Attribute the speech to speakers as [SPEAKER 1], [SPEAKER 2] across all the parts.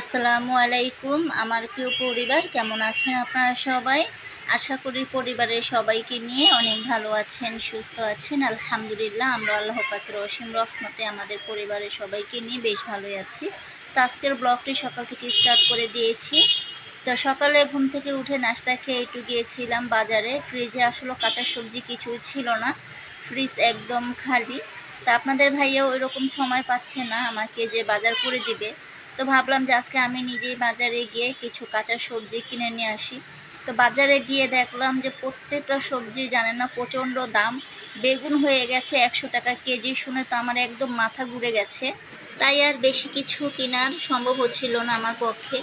[SPEAKER 1] আসসালামু আলাইকুম। আমার প্রিয় পরিবার, কেমন আছেন আপনারা সবাই? আশা করি পরিবারের সবাইকে নিয়ে অনেক ভালো আছেন, সুস্থ আছেন। আলহামদুলিল্লাহ, আমরা আল্লাহ পাকের অসীম রহমতে আমাদের পরিবারের সবাইকে নিয়ে বেশ ভালোই আছি। তো আজকের ব্লগটি সকাল থেকে স্টার্ট করে দিয়েছি। তো সকালে ঘুম থেকে উঠে নাস্তা খেয়ে একটু গিয়েছিলাম বাজারে। ফ্রিজে আসলে কাঁচা সবজি কিছু ছিল না, ফ্রিজ একদম খালি। তা আপনাদের ভাইয়া ওই রকম সময় পাচ্ছে না আমাকে যে বাজার করে দিবে। তো ভাবলাম যে আজকে আমি নিজেই বাজারে গিয়ে কিছু কাঁচা সবজি কিনে নিয়ে আসি। তো বাজারে গিয়ে দেখলাম যে প্রত্যেকটা সবজি জানেন না প্রচণ্ড দাম। বেগুন হয়ে গেছে একশো টাকা কেজি শুনে তো আমার একদম মাথা ঘুরে গেছে। তাই আর বেশি কিছু কেনার সম্ভব হচ্ছিল না আমার পক্ষে।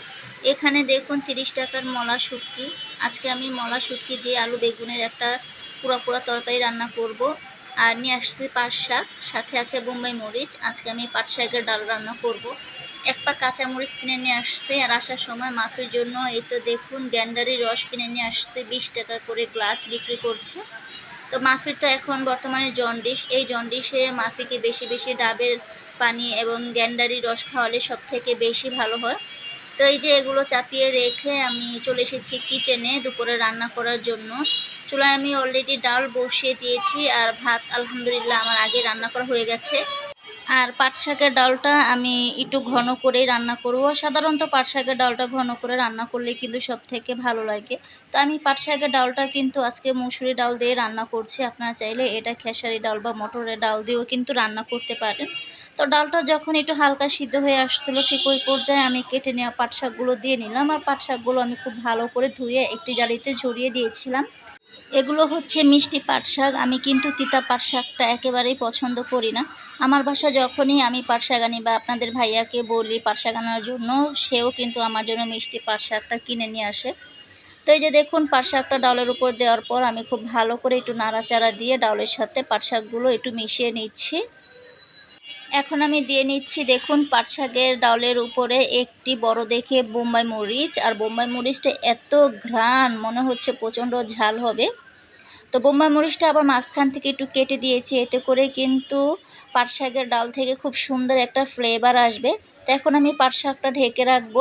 [SPEAKER 1] এখানে দেখুন তিরিশ টাকার মলা শুটকি। আজকে আমি মলা শুটকি দিয়ে আলু বেগুনের একটা পুরো পুরো তরকারি রান্না করব। আর নিয়ে আসছি পাট শাক, সাথে আছে বোম্বাই মরিচ। আজকে আমি পাট শাকের ডাল রান্না করব। এক পা কাঁচামরিচ কিনে নিয়ে আসতে আর আসার সময় মাফির জন্য এই তো দেখুন গ্যান্ডারি রস কিনে নিয়ে আসতে বিশ টাকা করে গ্লাস বিক্রি করছে। তো মাফির তো এখন বর্তমানে জন্ডিস, এই জন্ডিসে মাফিকে বেশি বেশি ডাবের পানি এবং গ্যান্ডারি রস খাওয়ালে সব থেকে বেশি ভালো হয়। তো এই যে এগুলো চাপিয়ে রেখে আমি চলে এসেছি কিচেনে দুপুরে রান্না করার জন্য। চুলায় আমি অলরেডি ডাল বসিয়ে দিয়েছি আর ভাত আলহামদুলিল্লাহ আমার আগে রান্না করা হয়ে গেছে। আর পাট শাকের ডালটা আমি একটু ঘন করেই রান্না করব। সাধারণত পাট শাকের ডালটা ঘন করে রান্না করলে কিন্তু সব থেকে ভালো লাগে। তো আমি পাট শাকের ডালটা কিন্তু আজকে মুসুরি ডাল দিয়ে রান্না করছি। আপনারা চাইলে এটা খেসারি ডাল বা মটরের ডাল দিয়েও কিন্তু রান্না করতে পারেন। তো ডালটা যখন একটু হালকা সিদ্ধ হয়ে আসছিল, ঠিক ওই পর্যায়ে আমি কেটে নেওয়া পাট শাকগুলো দিয়ে নিলাম। আর পাট শাকগুলো আমি খুব ভালো করে ধুয়ে একটি জালিতে ঝরিয়ে দিয়েছিলাম। এগুলো হচ্ছে মিষ্টি পাট শাক। আমি কিন্তু তিতা পাট শাকটা একেবারেই পছন্দ করি না। আমার বাসা যখনই আমি পাট শাক আনি বা আপনাদের ভাইয়াকে বলি পাট শাক আনার জন্য, সেও কিন্তু আমার জন্য মিষ্টি পাট শাকটা কিনে নিয়ে আসে। তো এই যে দেখুন, পাট শাকটা ডালের উপর দেওয়ার পর আমি খুব ভালো করে একটু নাড়াচাড়া দিয়ে ডালের সাথে পাট শাকগুলো একটু মিশিয়ে নিচ্ছি। এখন আমি দিয়ে নিচ্ছি দেখুন, পাট শাকের ডালের উপরে একটি বড় দেখে বোম্বাই মরিচ। আর বোম্বাই মরিচটা এত ঘ্রাণ, মনে হচ্ছে প্রচণ্ড ঝাল হবে। তো বোম্বাই মরিচটা আবার মাঝখান থেকে একটু কেটে দিয়েছি, এতে করে কিন্তু পাট শাকের ডাল থেকে খুব সুন্দর একটা ফ্লেভার আসবে। তো এখন আমি পাট শাকটা ঢেকে রাখব।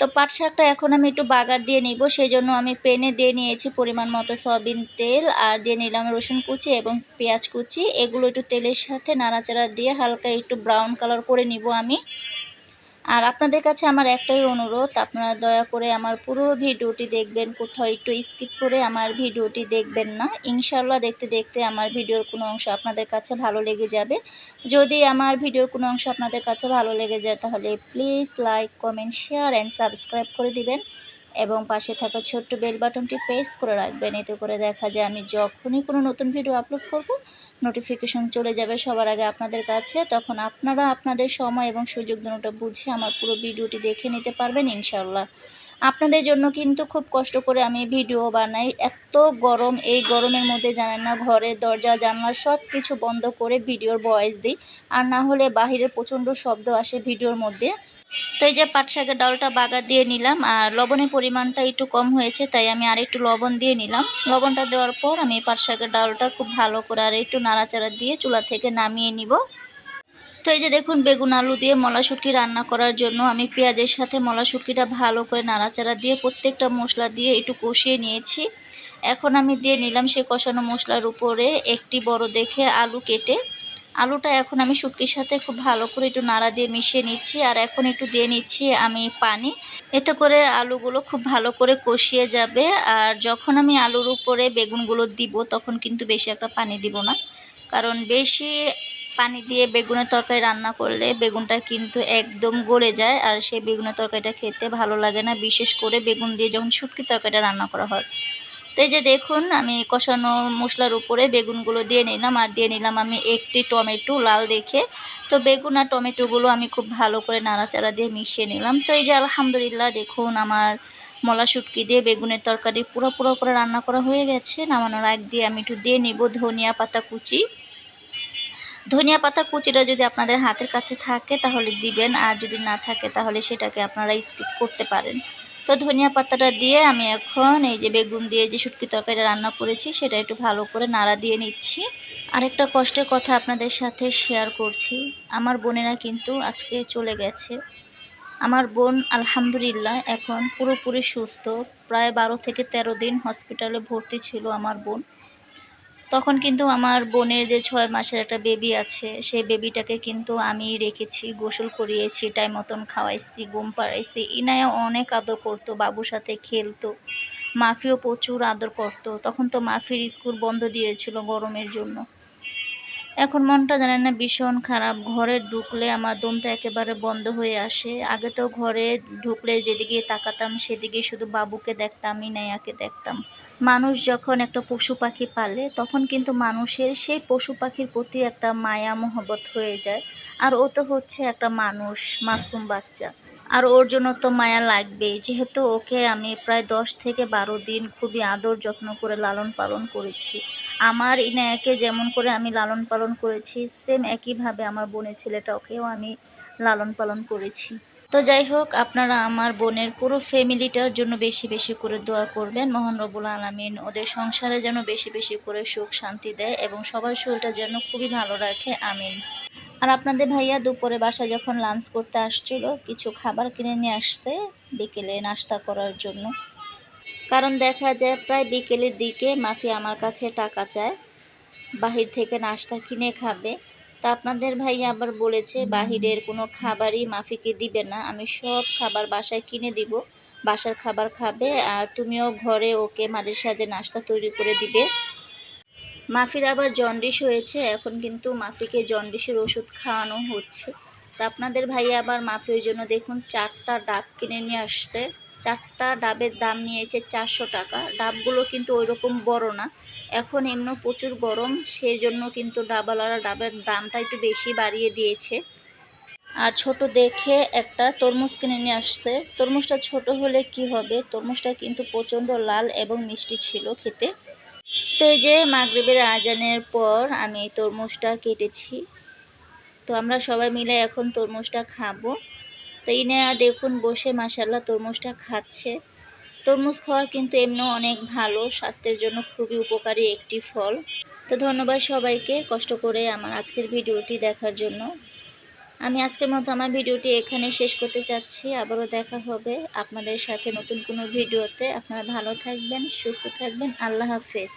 [SPEAKER 1] তো পাট শাকটা এখন আমি একটু বাগার দিয়ে নিব সেই জন্য আমি পেনে দিয়ে নিয়েছি পরিমাণ মতো সয়াবিন তেল, আর দিয়ে নিলাম রসুন কুচি এবং পেঁয়াজ কুচি। এগুলো একটু তেলের সাথে নাড়াচাড়া দিয়ে হালকা একটু ব্রাউন কালার করে নিব আমি। আর আপনাদের কাছে আমার একটাই অনুরোধ, আপনারা দয়া করে আমার পুরো ভিডিওটি দেখবেন, কোথাও একটু স্কিপ করে আমার ভিডিওটি দেখবেন না। ইনশাল্লাহ দেখতে দেখতে আমার ভিডিওর কোনো অংশ আপনাদের কাছে ভালো লেগে যাবে। যদি আমার ভিডিওর কোনো অংশ আপনাদের কাছে ভালো লেগে যায়, তাহলে please like comment share and subscribe করে দিবেন। এবং পাশে থাকা ছোট্ট বেল বাটনটি প্রেস করে রাখবেন। এতে করে দেখা যায় আমি যখনই কোনো নতুন ভিডিও আপলোড করব নোটিফিকেশন চলে যাবে সবার আগে আপনাদের কাছে। তখন আপনারা আপনাদের সময় এবং সুযোগ দুটোটা বুঝে আমার পুরো ভিডিওটি দেখে নিতে পারবেন ইনশাল্লাহ আপনাদের জন্য কিন্তু খুব কষ্ট করে আমি ভিডিও বানাই। এত গরম, এই গরমের মধ্যে জানেন না, ঘরের দরজা, জানলা সব কিছু বন্ধ করে ভিডিওর ভয়েস দিই। আর না হলে বাহিরের প্রচণ্ড শব্দ আসে ভিডিওর মধ্যে। তো এই যে পাট শাকের ডালটা বাগার দিয়ে নিলাম, আর লবণের পরিমাণটা একটু কম হয়েছে, তাই আমি আর একটু লবণ দিয়ে নিলাম। লবণটা দেওয়ার পর আমি পাট শাকের ডালটা খুব ভালো করে আর একটু নাড়াচাড়া দিয়ে চুলা থেকে নামিয়ে নিব। তো এই যে দেখুন, বেগুন আলু দিয়ে মলা শুটকি রান্না করার জন্য আমি পেঁয়াজের সাথে মলা শুটকিটা ভালো করে নাড়াচাড়া দিয়ে প্রত্যেকটা মশলা দিয়ে একটু কষিয়ে নিয়েছি। এখন আমি দিয়ে নিলাম সে কষানো মশলার উপরে একটি বড় দেখে আলু কেটে। আলুটা এখন আমি শুটকির সাথে খুব ভালো করে একটু নাড়া দিয়ে মিশিয়ে নিচ্ছি, আর এখন একটু দিয়ে নিচ্ছি আমি পানি। এতে করে আলুগুলো খুব ভালো করে কষিয়ে যাবে, আর যখন আমি আলুর উপরে বেগুনগুলো দিব তখন কিন্তু বেশি একটা পানি দিব না। কারণ বেশি পানি দিয়ে বেগুনের তরকারি রান্না করলে বেগুনটা কিন্তু একদম গলে যায়, আর সেই বেগুনের তরকারিটা খেতে ভালো লাগে না। বিশেষ করে বেগুন দিয়ে যখন শুটকি তরকারিটা রান্না করা হয়। তো এই যে দেখুন, আমি কষানো মশলার উপরে বেগুনগুলো দিয়ে নিলাম, আর দিয়ে নিলাম আমি একটি টমেটো লাল দেখে। তো বেগুন আর টমেটোগুলো আমি খুব ভালো করে নাড়াচাড়া দিয়ে মিশিয়ে নিলাম। তো এই যে আলহামদুলিল্লাহ দেখুন, আমার মলা শুটকি দিয়ে বেগুনের তরকারি পুরো পুরো করে রান্না করা হয়ে গেছে। নামানোর আগ দিয়ে আমি একটু দিয়ে নিব ধনিয়া পাতা কুচি। ধনিয়া পাতা কুচিটা যদি আপনাদের হাতের কাছে থাকে তাহলে দিবেন, আর যদি না থাকে তাহলে সেটাকে আপনারা স্কিপ করতে পারেন। তো ধনিয়া পাতাটা দিয়ে আমি এখন এই যে বেগুন দিয়ে যে শুটকি তরকারিটা রান্না করেছি, সেটা একটু ভালো করে নাড়া দিয়ে নিচ্ছি। আরেকটা কষ্টের কথা আপনাদের সাথে শেয়ার করছি, আমার বোনেরা কিন্তু আজকে চলে গেছে। আমার বোন আলহামদুলিল্লাহ এখন পুরোপুরি সুস্থ, প্রায় বারো থেকে তেরো দিন হসপিটালে ভর্তি ছিল আমার বোন। তখন কিন্তু আমার বোনের যে ছয় মাসের একটা বেবি আছে, সেই বেবিটাকে কিন্তু আমি রেখেছি, গোসল করিয়েছি টাইম মতন খাওয়াইছি, ঘুম পাড়াইছি। ইনায়া অনেক আদর করতো, বাবুর সাথে খেলতো, মাফিও প্রচুর আদর করতো। তখন তো মাফির স্কুল বন্ধ দিয়েছিল গরমের জন্য। এখন মনটা জানেন না, ভীষণ খারাপ। ঘরে ঢুকলে আমার দমটা একেবারে বন্ধ হয়ে আসে। আগে তো ঘরে ঢুকলে যেদিকে তাকাতাম, সেদিকে শুধু বাবুকে দেখতাম, ইনায়াকে দেখতাম। মানুষ যখন একটা পশু পাখি পালে, তখন কিন্তু মানুষের সেই পশু পাখির প্রতি একটা মায়া, মহব্বত হয়ে যায়। আর ও তো হচ্ছে একটা মানুষ, মাসুম বাচ্চা। আর ওর জন্য তো মায়া লাগবেই। যেহেতু ওকে আমি প্রায় দশ থেকে বারো দিন খুবই আদর যত্ন করে লালন পালন করেছি। আমার ইনায়াকে যেমন করে আমি লালন পালন করেছি সেম একইভাবে আমার বোনের ছেলেটাকেও আমি লালন পালন করেছি। তো যাই হোক, আপনারা আমার বোনের পুরো ফ্যামিলিটার জন্য বেশি বেশি করে দোয়া করবেন। মোহন রবুল আলমিন ওদের সংসারে যেন বেশি বেশি করে সুখ শান্তি দেয় এবং সবার শরীরটা যেন খুবই ভালো রাখে। আমিন। আর আপনাদের ভাইয়া দুপুরে বাসায় যখন লাঞ্চ করতে আসছিল, কিছু খাবার কিনে নিয়ে আসতে বিকেলে নাস্তা করার জন্য। কারণ দেখা যায় প্রায় বিকেলের দিকে মাফি আমার কাছে টাকা চায়, বাহির থেকে নাস্তা কিনে খাবে। তা আপনাদের ভাই আবার বলেছে, বাহিরের কোনো খাবারই মাফিকে দিবে না। আমি সব খাবার বাসায় কিনে দিব, বাসার খাবার খাবে, আর তুমিও ঘরে ওকে মাঝে সাঝে নাস্তা তৈরি করে দিবে। মাফির আবার জন্ডিস হয়েছে, এখন কিন্তু মাফিকে জন্ডিসের ওষুধ খাওয়ানো হচ্ছে। তা আপনাদের ভাই আবার মাফির জন্য দেখুন, চারটা ডাব কিনে নিয়ে আসতে চারটা ডাবের দাম নিয়েছে চারশো টাকা। ডাবগুলো কিন্তু ওই রকম বড় না। এখন এমনি প্রচুর গরম সেই জন্য কিন্তু ডাবালারা ডাবের দামটা একটু বেশি বাড়িয়ে দিয়েছে। আর ছোট দেখে একটা তরমুজ কিনে নিয়ে আসতে তরমুজটা ছোট হলে কি হবে? তরমুজটা কিন্তু প্রচণ্ড লাল এবং মিষ্টি ছিল খেতে। তো এই যে মাগরিবের আজানের পর আমি তরমুজটা কেটেছি। তো আমরা সবাই মিলে এখন তরমুজটা খাব। তো ইনে দেখুন বসে মাসাল্লাহ তরমুজটা খাচ্ছে। তরমুজ খাওয়া কিন্তু এমনিও অনেক ভালো, স্বাস্থ্যের জন্য খুবই উপকারী একটি ফল। তো ধন্যবাদ সবাইকে কষ্ট করে আমার আজকের ভিডিওটি দেখার জন্য। আমি আজকের মতো আমার ভিডিওটি এখানে শেষ করতে চাচ্ছি। আবারও দেখা হবে আপনাদের সাথে নতুন কোনো ভিডিওতে। আপনারা ভালো থাকবেন, সুস্থ থাকবেন। আল্লাহ হাফেজ।